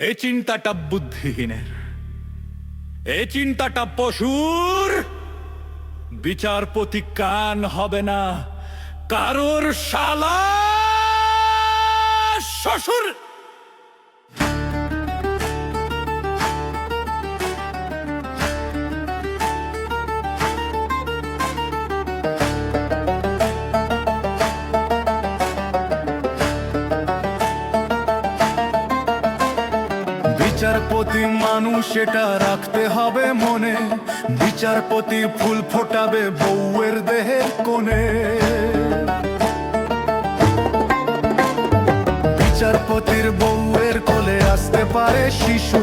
এই চিন্তাটা বুদ্ধিহীনের। এই চিন্তাটা পশুর। বিচারপতি কান হবে না। কারোর শালা শ্বশুর বিচারপতি মানুষ এটা রাখতে হবে মনে। বিচারপতি ফুল ফোটাবে বউয়ের দেহের কোণে। বিচারপতির বউয়ের কোলে আসতে পারে শিশু।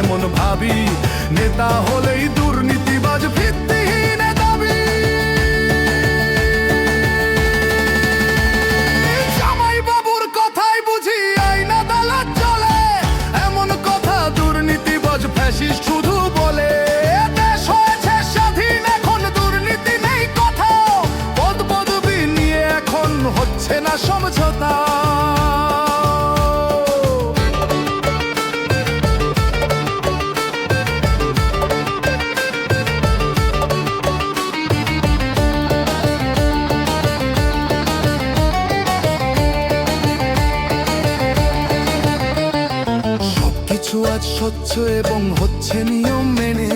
এমন ভাবি, নেতা হলেই দুর্নীতিবাজ, ভিত্তিহীন দাবি। জামাই বাবুর কথাই বুঝি চলে। এমন কথা দুর্নীতিবাজ ফ্যাসিস্ট শুধু বলে। স্বাধীন, এখন দুর্নীতি নেই নিয়ে এখন হচ্ছে না সমঝোতা। সবকিছু আজ স্বচ্ছ এবং হচ্ছে নিয়ম মেনে।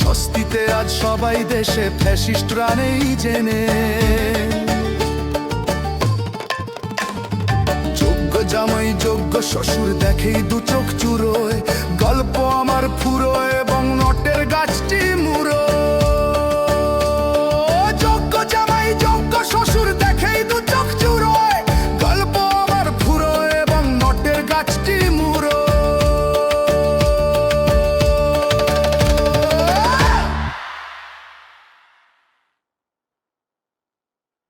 স্বস্তিতে আজ সবাই দেশে ফ্যাসিস্টরা নেই জেনে। যোগ্য জামাই, যোগ্য শ্বশুর দেখেই দু চোখ